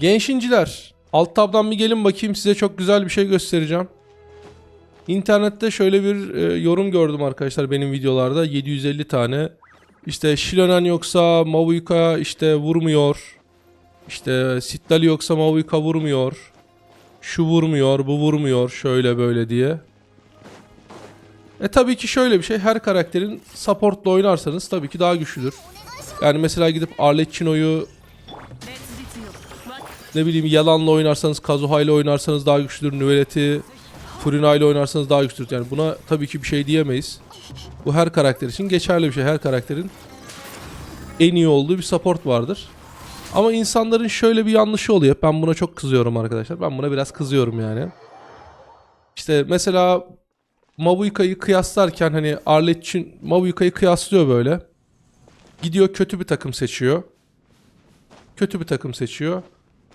Gençinciler alt tabdan bir gelin bakayım size çok güzel bir şey göstereceğim. İnternette şöyle bir e, yorum gördüm arkadaşlar benim videolarda 750 tane. İşte Shilonen yoksa Mavuika işte vurmuyor. İşte Sittali yoksa Mavuika vurmuyor. Şu vurmuyor, bu vurmuyor şöyle böyle diye. E tabii ki şöyle bir şey her karakterin supportla oynarsanız tabii ki daha güçlüdür. Yani mesela gidip Arlecchino'yu ne bileyim yalanla oynarsanız, Kazuha ile oynarsanız daha güçlüdür. Nüveleti, Furina ile oynarsanız daha güçlüdür. Yani buna tabii ki bir şey diyemeyiz. Bu her karakter için geçerli bir şey. Her karakterin en iyi olduğu bir support vardır. Ama insanların şöyle bir yanlışı oluyor. Ben buna çok kızıyorum arkadaşlar. Ben buna biraz kızıyorum yani. İşte mesela Mavuika'yı kıyaslarken hani Arletçin Mavuika'yı kıyaslıyor böyle. Gidiyor kötü bir takım seçiyor. Kötü bir takım seçiyor.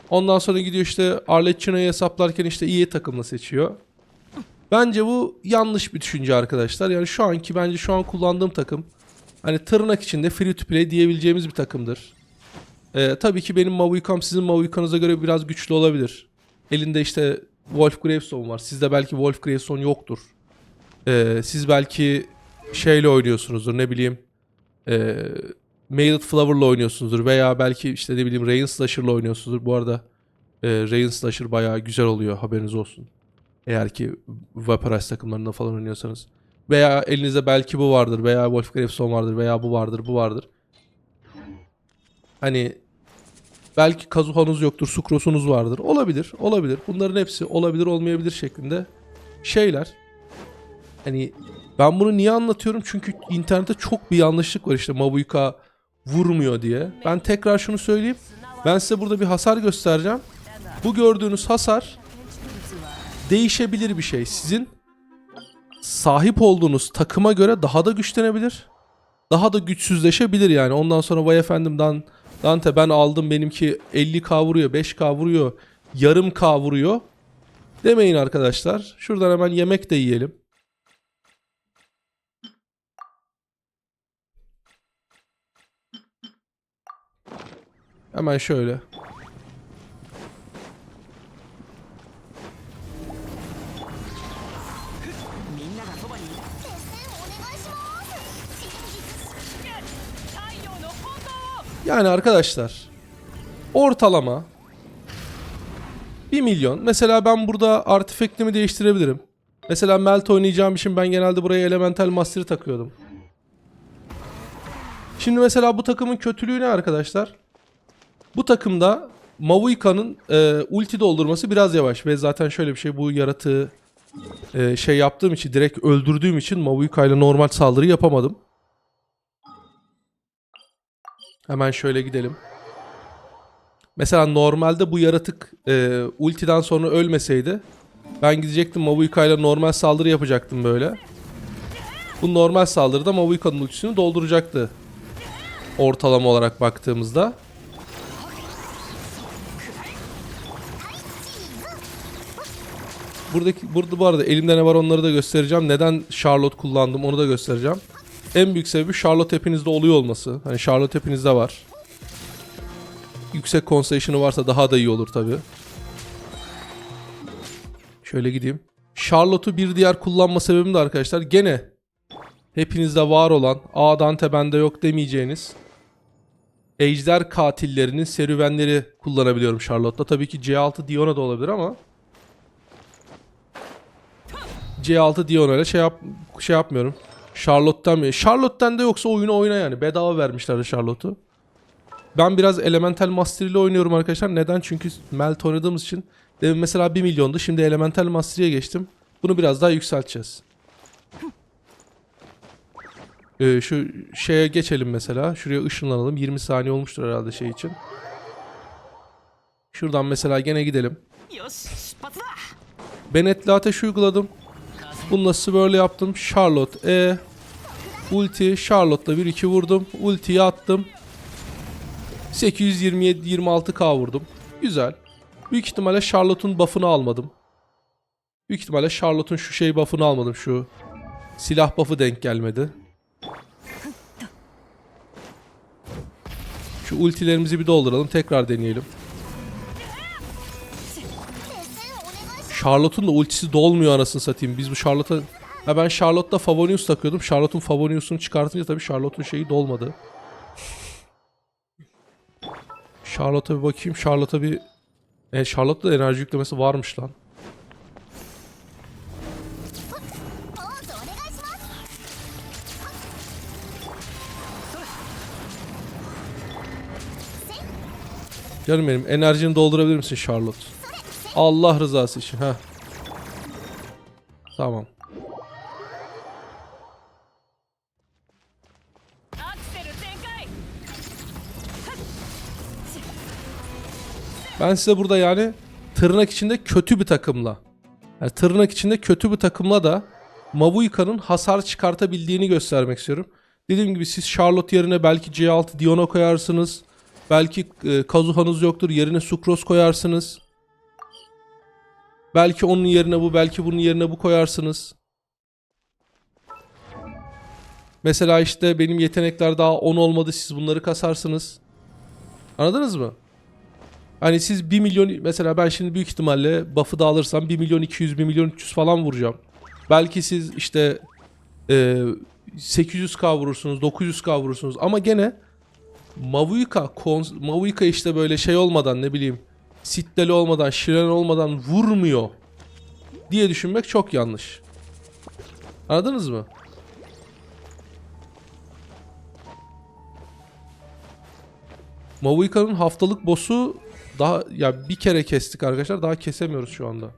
Ondan sonra gidiyor işte Arlecchino'yu hesaplarken işte iyi takımla seçiyor. Bence bu yanlış bir düşünce arkadaşlar. Yani şu anki bence şu an kullandığım takım hani tırnak içinde free to play diyebileceğimiz bir takımdır. Ee, tabii ki benim Mavuika'm sizin Mavuika'nıza göre biraz güçlü olabilir. Elinde işte Wolf Gravestone var. Sizde belki Wolf Gravestone yoktur. Ee, siz belki şeyle oynuyorsunuzdur ne bileyim. Ee, Mailed Flower'la oynuyorsunuzdur veya belki işte ne bileyim Rain Slasher'la oynuyorsunuzdur. Bu arada e, Rain Slasher bayağı güzel oluyor haberiniz olsun. Eğer ki Vaporize takımlarında falan oynuyorsanız. Veya elinizde belki bu vardır veya Wolf Gravestone vardır veya bu vardır bu vardır. Hani belki Kazuha'nız yoktur, Sukros'unuz vardır. Olabilir, olabilir. Bunların hepsi olabilir olmayabilir şeklinde şeyler. Hani ben bunu niye anlatıyorum? Çünkü internette çok bir yanlışlık var işte Mabuika vurmuyor diye. Ben tekrar şunu söyleyeyim. Ben size burada bir hasar göstereceğim. Bu gördüğünüz hasar değişebilir bir şey. Sizin sahip olduğunuz takıma göre daha da güçlenebilir. Daha da güçsüzleşebilir yani. Ondan sonra vay efendim Dan- Dante ben aldım benimki 50k vuruyor, 5k vuruyor, yarım k vuruyor. Demeyin arkadaşlar. Şuradan hemen yemek de yiyelim. Hemen şöyle. Yani arkadaşlar ortalama 1 milyon. Mesela ben burada artifaktimi değiştirebilirim. Mesela Melt oynayacağım için ben genelde buraya Elemental Master'ı takıyordum. Şimdi mesela bu takımın kötülüğü ne arkadaşlar? Bu takımda Mavuika'nın e, ulti doldurması biraz yavaş ve zaten şöyle bir şey bu yaratığı e, şey yaptığım için direkt öldürdüğüm için Mavuika ile normal saldırı yapamadım. Hemen şöyle gidelim. Mesela normalde bu yaratık e, ultiden sonra ölmeseydi ben gidecektim Mavuika ile normal saldırı yapacaktım böyle. Bu normal saldırıda Mavuika'nın ultisini dolduracaktı. Ortalama olarak baktığımızda. Buradaki burada bu arada elimde ne var onları da göstereceğim. Neden Charlotte kullandım onu da göstereceğim. En büyük sebebi Charlotte hepinizde oluyor olması. Hani Charlotte hepinizde var. Yüksek constellation'ı varsa daha da iyi olur tabi. Şöyle gideyim. Charlotte'u bir diğer kullanma sebebim de arkadaşlar gene hepinizde var olan A Dante bende yok demeyeceğiniz Ejder katillerinin serüvenleri kullanabiliyorum Charlotte'da. Tabii ki C6 Diona da olabilir ama C6 Dion'a şey yap şey yapmıyorum. Charlotte'tan mı? Charlotte'tan da yoksa oyunu oyna yani. Bedava vermişler Charlotte'u. Ben biraz Elemental Master ile oynuyorum arkadaşlar. Neden? Çünkü Melt oynadığımız için. Mesela 1 milyondu. Şimdi Elemental Master'ye geçtim. Bunu biraz daha yükselteceğiz. Ee, şu şeye geçelim mesela. Şuraya ışınlanalım. 20 saniye olmuştur herhalde şey için. Şuradan mesela gene gidelim. Benetli ateş uyguladım. Bununla swirl yaptım. Charlotte E. Ulti. Charlotte'la 1-2 vurdum. Ultiyi attım. 827-26k vurdum. Güzel. Büyük ihtimalle Charlotte'un buff'ını almadım. Büyük ihtimalle Charlotte'un şu şey buff'ını almadım. Şu silah buff'ı denk gelmedi. Şu ultilerimizi bir dolduralım. Tekrar deneyelim. Charlotte'un da ultisi dolmuyor anasını satayım. Biz bu Charlotte'a... Ha ben Charlotte'da Favonius takıyordum. Charlotte'un Favonius'unu çıkartınca tabii Charlotte'un şeyi dolmadı. Charlotte'a bir bakayım. Charlotte'a bir... E, Charlotte'da enerji yüklemesi varmış lan. Canım benim enerjini doldurabilir misin Charlotte? Allah rızası için. Heh. Tamam. Ben size burada yani tırnak içinde kötü bir takımla yani tırnak içinde kötü bir takımla da Mavuika'nın hasar çıkartabildiğini göstermek istiyorum. Dediğim gibi siz Charlotte yerine belki C6 Dion'a koyarsınız. Belki e, Kazuha'nız yoktur yerine Sucros koyarsınız. Belki onun yerine bu, belki bunun yerine bu koyarsınız. Mesela işte benim yetenekler daha 10 olmadı. Siz bunları kasarsınız. Anladınız mı? Hani siz 1 milyon mesela ben şimdi büyük ihtimalle buff'ı da alırsam 1 milyon 200 1 milyon 300 falan vuracağım. Belki siz işte e, 800k vurursunuz 900k vurursunuz ama gene Mavuika Mavuika işte böyle şey olmadan ne bileyim Sitteli olmadan Shiren olmadan vurmuyor diye düşünmek çok yanlış. Anladınız mı? Mavuika'nın haftalık boss'u daha ya bir kere kestik arkadaşlar. Daha kesemiyoruz şu anda.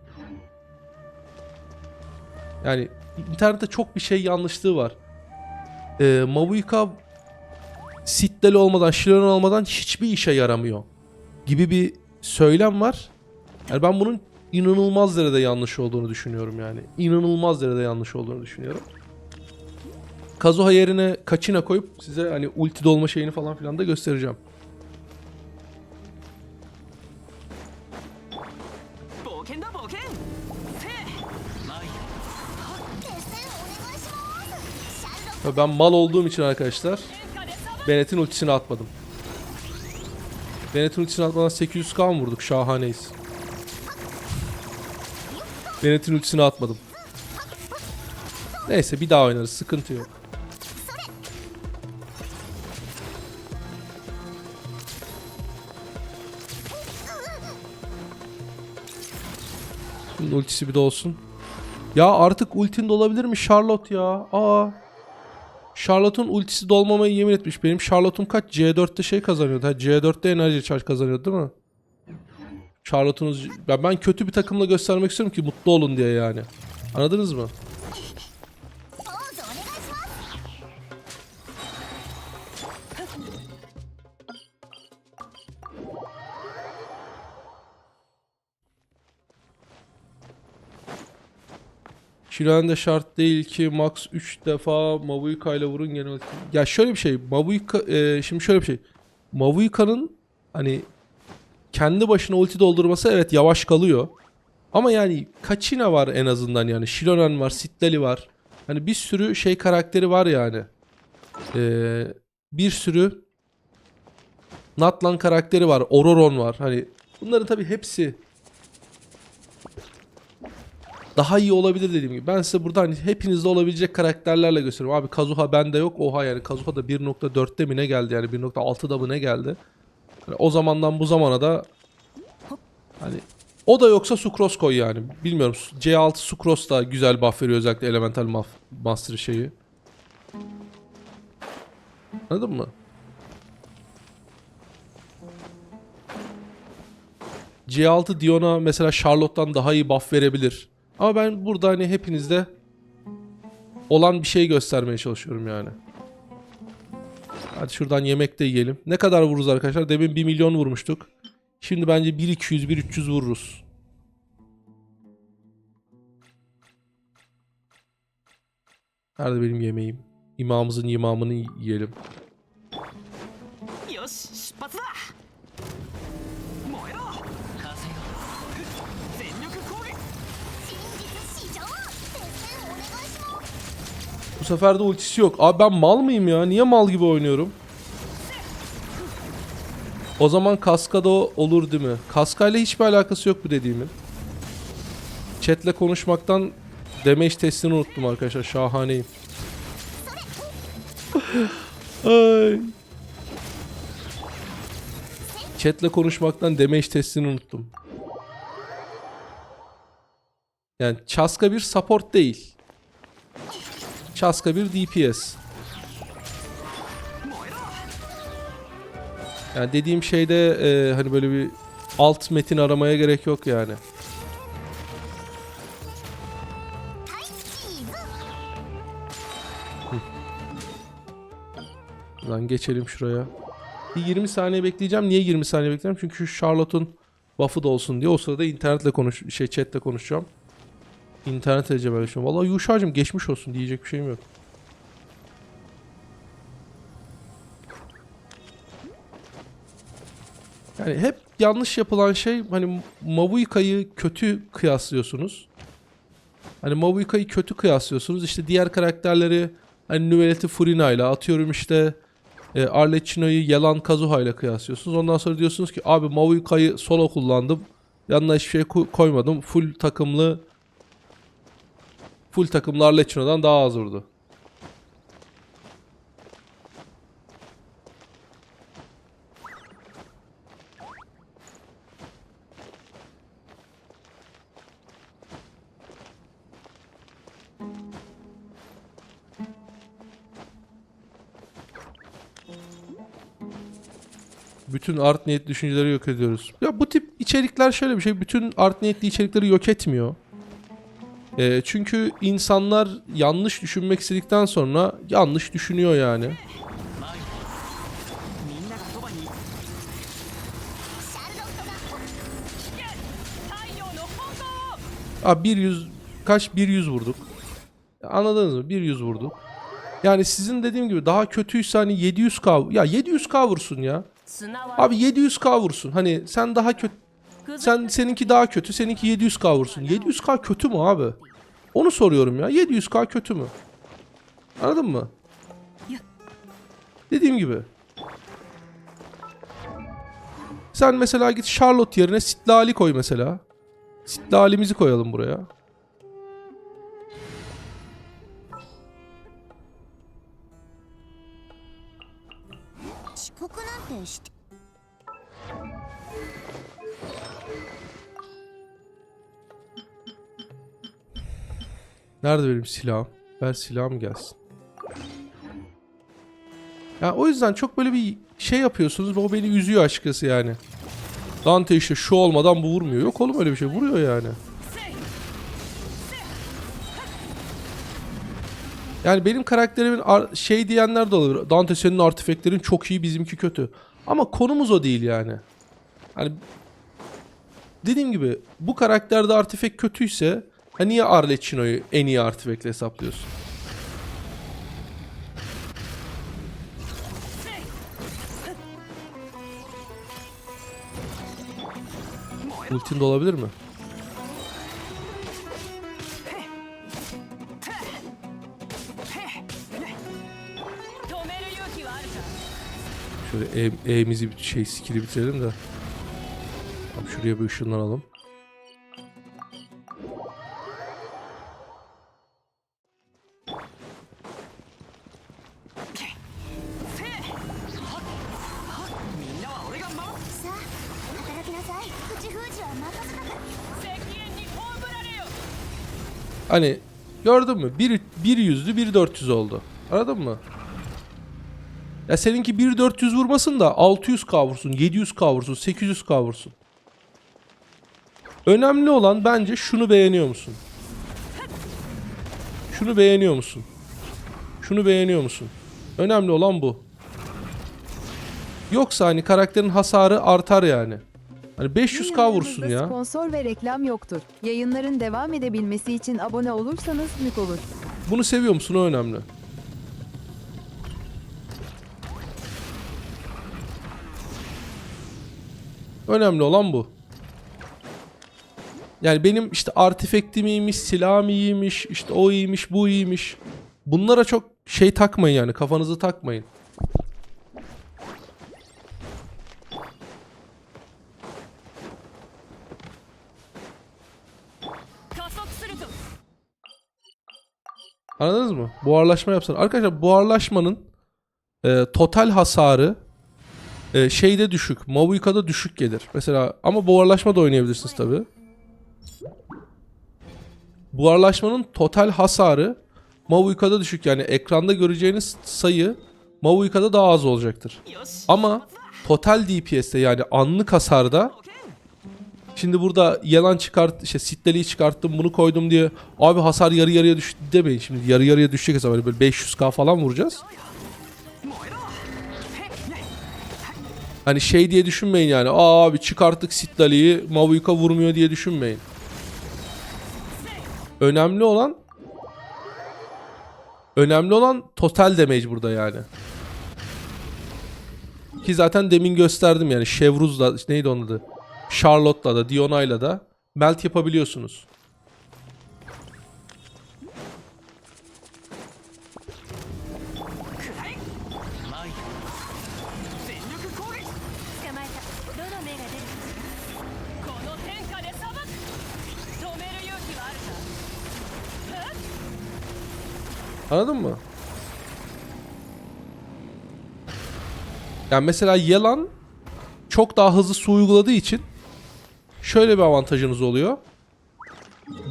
Yani internette çok bir şey yanlışlığı var. Ee, Mavuika Sitteli olmadan, Shiren olmadan hiçbir işe yaramıyor gibi bir söylem var. Yani ben bunun inanılmaz derecede yanlış olduğunu düşünüyorum yani. İnanılmaz derecede yanlış olduğunu düşünüyorum. Kazuha yerine Kaçina koyup size hani ulti dolma şeyini falan filan da göstereceğim. Ben mal olduğum için arkadaşlar Bennett'in ultisini atmadım. Bennett'in ultisini atmadan 800k mı vurduk? Şahaneyiz. Bennett'in ultisini atmadım. Neyse bir daha oynarız. Sıkıntı yok. Bunun ultisi bir de olsun. Ya artık ultin de olabilir mi Charlotte ya? Aa. Charlotte'un ultisi dolmamayı yemin etmiş. Benim Charlotte'um kaç? C4'te şey kazanıyordu. Ha, C4'te enerji charge kazanıyordu değil mi? Charlotte'un... Ben, ben kötü bir takımla göstermek istiyorum ki mutlu olun diye yani. Anladınız mı? Shiren de şart değil ki max 3 defa Mavuika ile vurun gene ulti. Ya şöyle bir şey. Mavuika e, şimdi şöyle bir şey. Mavuika'nın hani kendi başına ulti doldurması evet yavaş kalıyor. Ama yani Kachina var en azından yani. Shironen var, Sitteli var. Hani bir sürü şey karakteri var yani. Ee, bir sürü Natlan karakteri var. Ororon var. Hani bunların tabii hepsi daha iyi olabilir dediğim gibi. Ben size burada hani hepinizde olabilecek karakterlerle gösteriyorum. Abi Kazuha bende yok. Oha yani Kazuha da 1.4'te mi ne geldi yani 1.6'da mı ne geldi? Hani o zamandan bu zamana da hani o da yoksa Sucrose koy yani. Bilmiyorum. C6 Sucrose da güzel buff veriyor özellikle Elemental Master şeyi. Anladın mı? C6 Diona mesela Charlotte'dan daha iyi buff verebilir. Ama ben burada hani hepinizde olan bir şey göstermeye çalışıyorum yani. Hadi şuradan yemek de yiyelim. Ne kadar vururuz arkadaşlar? Demin 1 milyon vurmuştuk. Şimdi bence 1-200, 1-300 vururuz. Nerede benim yemeğim? İmamımızın imamını yiyelim. Sefer de ultisi yok. Abi ben mal mıyım ya? Niye mal gibi oynuyorum? O zaman kaskada olur değil mi? Kaskayla hiçbir alakası yok bu dediğimin. Chat'le konuşmaktan damage testini unuttum arkadaşlar. Şahaneyim. Ay. Chat'le konuşmaktan damage testini unuttum. Yani Chaska bir support değil. Çaska bir DPS. Yani dediğim şeyde e, hani böyle bir alt metin aramaya gerek yok yani. Lan geçelim şuraya. Bir 20 saniye bekleyeceğim. Niye 20 saniye bekleyeceğim? Çünkü şu Charlotte'un buff'ı da olsun diye o sırada internetle konuş şey chat'te konuşacağım. İnternet edeceğim öyle şey. Vallahi Yuşa'cığım geçmiş olsun diyecek bir şeyim yok. Yani hep yanlış yapılan şey hani Mabuika'yı kötü kıyaslıyorsunuz. Hani Mabuika'yı kötü kıyaslıyorsunuz. İşte diğer karakterleri hani Nüveleti Furina ile atıyorum işte e, Arlecchino'yu Yalan Kazuha ile kıyaslıyorsunuz. Ondan sonra diyorsunuz ki abi Mabuika'yı solo kullandım. Yanına hiçbir şey ko- koymadım. Full takımlı full takımlı Arlecchino'dan daha az vurdu. Bütün art niyet düşünceleri yok ediyoruz. Ya bu tip içerikler şöyle bir şey. Bütün art niyetli içerikleri yok etmiyor. E, çünkü insanlar yanlış düşünmek istedikten sonra yanlış düşünüyor yani. Aa, bir yüz kaç bir yüz vurduk. Anladınız mı? Bir yüz vurduk. Yani sizin dediğim gibi daha kötüyse hani 700 kav ya 700 kavursun ya. Abi 700 kavursun. Hani sen daha kötü sen seninki daha kötü, seninki 700k vursun. 700k kötü mü abi? Onu soruyorum ya. 700k kötü mü? Anladın mı? Dediğim gibi. Sen mesela git Charlotte yerine Sitlali koy mesela. Sitlalimizi koyalım buraya. Nerede benim silahım? Ver silahım gelsin. Ya o yüzden çok böyle bir şey yapıyorsunuz ve o beni üzüyor açıkçası yani. Dante işte şu olmadan bu vurmuyor. Yok oğlum öyle bir şey vuruyor yani. Yani benim karakterimin ar- şey diyenler de olabilir. Dante senin artifeklerin çok iyi bizimki kötü. Ama konumuz o değil yani. Hani dediğim gibi bu karakterde artifek kötüyse Ha niye Arlecchino'yu en iyi artifact'le hesaplıyorsun? Ultin de olabilir mi? Şöyle e, E'mizi bir şey skill'i bitirelim de. Tamam şuraya bir ışınlanalım. Hani gördün mü? Bir, bir yüzlü bir 400 oldu. Anladın mı? Ya seninki 1 400 vurmasın da 600k vursun, 700k vursun, 800k vursun. Önemli olan bence şunu beğeniyor musun? Şunu beğeniyor musun? Şunu beğeniyor musun? Önemli olan bu. Yoksa hani karakterin hasarı artar yani. Hani 500k vursun ya. Sponsor ve reklam yoktur. Yayınların devam edebilmesi için abone olursanız mük olur. Bunu seviyor musun o önemli. Önemli olan bu. Yani benim işte artifektim iyiymiş, silahım iyiymiş, işte o iyiymiş, bu iyiymiş. Bunlara çok şey takmayın yani kafanızı takmayın. Anladınız mı? Buharlaşma yapsın. Arkadaşlar buharlaşmanın e, total hasarı e, şeyde düşük. Mavuika'da düşük gelir. Mesela ama buharlaşma da oynayabilirsiniz tabi. Buharlaşmanın total hasarı Mavuika'da düşük. Yani ekranda göreceğiniz sayı Mavuika'da daha az olacaktır. Ama total DPS'te yani anlık hasarda Şimdi burada yalan çıkart, işte sitleliği çıkarttım bunu koydum diye. Abi hasar yarı yarıya düştü demeyin şimdi. Yarı yarıya düşecek hesap hani böyle 500k falan vuracağız. Hani şey diye düşünmeyin yani. Aa abi çıkarttık Sitlali'yi Mavuyka vurmuyor diye düşünmeyin. Önemli olan Önemli olan total damage burada yani. Ki zaten demin gösterdim yani Chevruz da neydi onun adı? Charlotte'la da Diona'yla da melt yapabiliyorsunuz. Anladın mı? Yani mesela yalan çok daha hızlı su uyguladığı için şöyle bir avantajınız oluyor.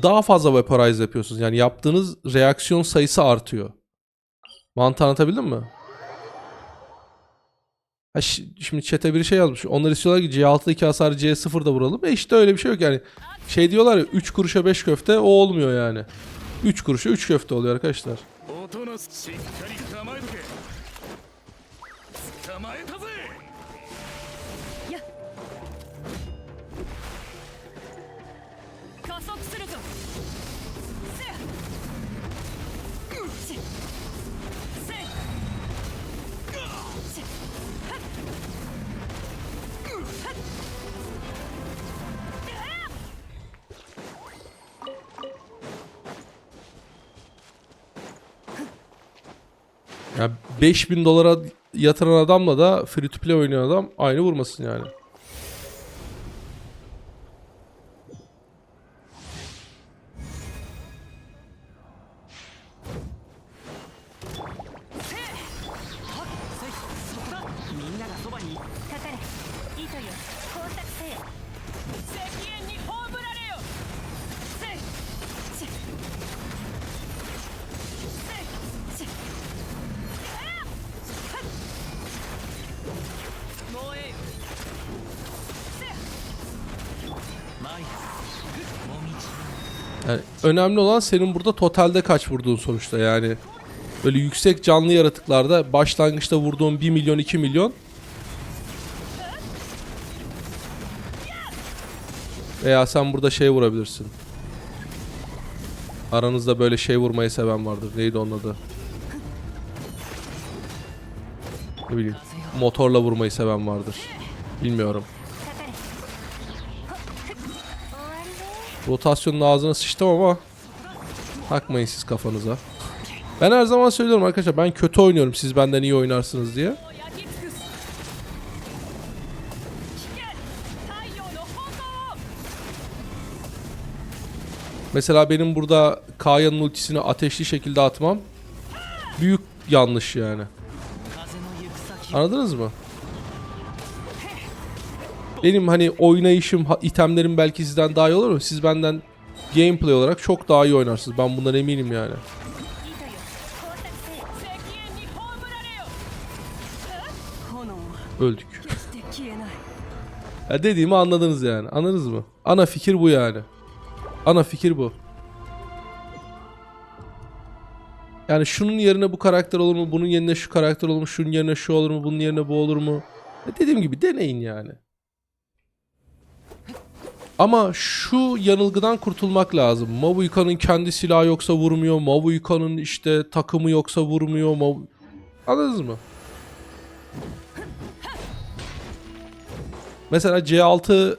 Daha fazla vaporize yapıyorsunuz. Yani yaptığınız reaksiyon sayısı artıyor. Mantığı anlatabildim mi? Ha şi- şimdi chat'e bir şey yazmış. Onlar istiyorlar ki C6'daki hasarı C0'da vuralım. E işte öyle bir şey yok yani. Şey diyorlar ya 3 kuruşa 5 köfte o olmuyor yani. 3 kuruşa 3 köfte oluyor arkadaşlar. 5000 dolara yatıran adamla da free to play oynayan adam aynı vurmasın yani. Önemli olan senin burada totalde kaç vurduğun sonuçta yani. Böyle yüksek canlı yaratıklarda başlangıçta vurduğun 1 milyon 2 milyon veya sen burada şey vurabilirsin. Aranızda böyle şey vurmayı seven vardır. Neydi onun adı? Ne bileyim. Motorla vurmayı seven vardır. Bilmiyorum. Rotasyonun ağzına sıçtım ama takmayın siz kafanıza. Ben her zaman söylüyorum arkadaşlar ben kötü oynuyorum siz benden iyi oynarsınız diye. Mesela benim burada Kaya'nın ultisini ateşli şekilde atmam büyük yanlış yani. Anladınız mı? Benim hani oynayışım, itemlerim belki sizden daha iyi olur ama siz benden gameplay olarak çok daha iyi oynarsınız. Ben bundan eminim yani. Öldük. ya dediğimi anladınız yani. Anladınız mı? Ana fikir bu yani. Ana fikir bu. Yani şunun yerine bu karakter olur mu? Bunun yerine şu karakter olur mu? Şunun yerine şu olur mu? Bunun yerine bu olur mu? Ya dediğim gibi deneyin yani. Ama şu yanılgıdan kurtulmak lazım. Mavuika'nın kendi silahı yoksa vurmuyor. Mavuika'nın işte takımı yoksa vurmuyor. Mav... Anladınız mı? Mesela C6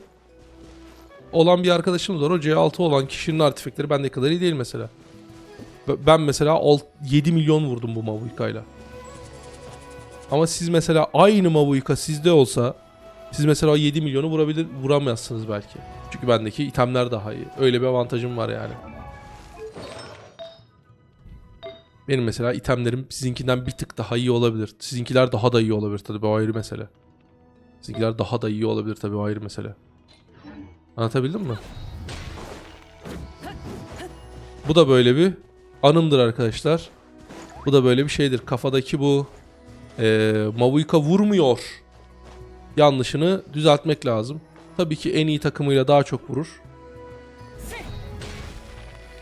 olan bir arkadaşımız var. O C6 olan kişinin artifekleri bende kadar iyi değil mesela. Ben mesela alt- 7 milyon vurdum bu Mavuika'yla. Ama siz mesela aynı Mavuika sizde olsa siz mesela o 7 milyonu vurabilir vuramazsınız belki. Çünkü bendeki itemler daha iyi. Öyle bir avantajım var yani. Benim mesela itemlerim sizinkinden bir tık daha iyi olabilir. Sizinkiler daha da iyi olabilir tabii bu ayrı mesele. Sizinkiler daha da iyi olabilir tabii o ayrı mesele. Anlatabildim mi? Bu da böyle bir anımdır arkadaşlar. Bu da böyle bir şeydir. Kafadaki bu eee Mavuika vurmuyor yanlışını düzeltmek lazım. Tabii ki en iyi takımıyla daha çok vurur.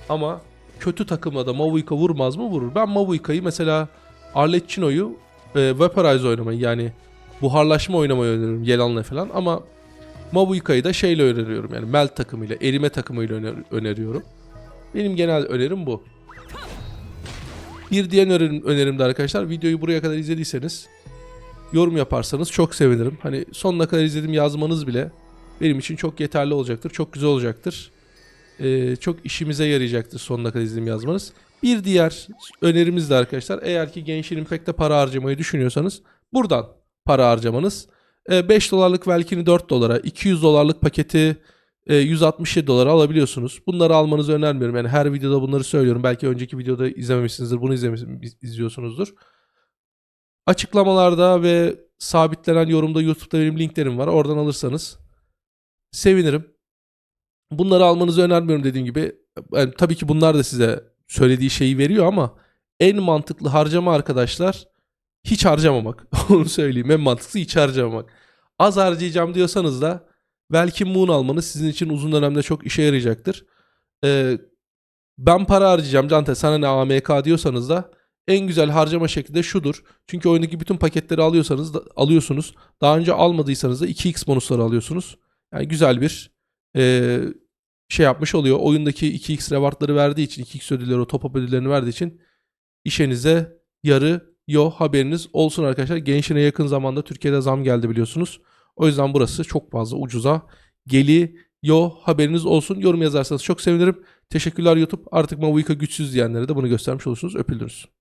Ama kötü takımla da Mavuika vurmaz mı? Vurur. Ben Mavuika'yı mesela Arlecchino'yu e, Vaporize oynamayı yani buharlaşma oynamayı öneriyorum Yelan'la falan ama Mavuika'yı da şeyle öneriyorum yani Melt takımıyla, erime takımıyla öner- öneriyorum. Benim genel önerim bu. Bir diğer önerim, önerim de arkadaşlar videoyu buraya kadar izlediyseniz yorum yaparsanız çok sevinirim. Hani sonuna kadar izledim yazmanız bile benim için çok yeterli olacaktır. Çok güzel olacaktır. Ee, çok işimize yarayacaktır sonuna kadar izlediğim yazmanız. Bir diğer önerimiz de arkadaşlar eğer ki Genshin Impact'te para harcamayı düşünüyorsanız buradan para harcamanız. Ee, 5 dolarlık Velkin'i 4 dolara, 200 dolarlık paketi e, 167 dolara alabiliyorsunuz. Bunları almanızı önermiyorum. Yani her videoda bunları söylüyorum. Belki önceki videoda izlememişsinizdir. Bunu izlemiş, izliyorsunuzdur. Açıklamalarda ve sabitlenen yorumda YouTube'da benim linklerim var. Oradan alırsanız sevinirim. Bunları almanızı önermiyorum dediğim gibi. Yani tabii ki bunlar da size söylediği şeyi veriyor ama en mantıklı harcama arkadaşlar hiç harcamamak. Onu söyleyeyim. En mantıklısı hiç harcamamak. Az harcayacağım diyorsanız da belki Moon almanız sizin için uzun dönemde çok işe yarayacaktır. Ee, ben para harcayacağım Cante sana ne AMK diyorsanız da en güzel harcama şekli de şudur. Çünkü oyundaki bütün paketleri alıyorsanız da, alıyorsunuz. Daha önce almadıysanız da 2x bonusları alıyorsunuz. Yani güzel bir e, şey yapmış oluyor. Oyundaki 2x rewardları verdiği için, 2x ödülleri, o top up ödüllerini verdiği için işinize yarıyor. Haberiniz olsun arkadaşlar. Gençine yakın zamanda Türkiye'de zam geldi biliyorsunuz. O yüzden burası çok fazla ucuza geliyor. Haberiniz olsun. Yorum yazarsanız çok sevinirim. Teşekkürler YouTube. Artık Mavuika güçsüz diyenlere de bunu göstermiş olursunuz. Öpüldünüz.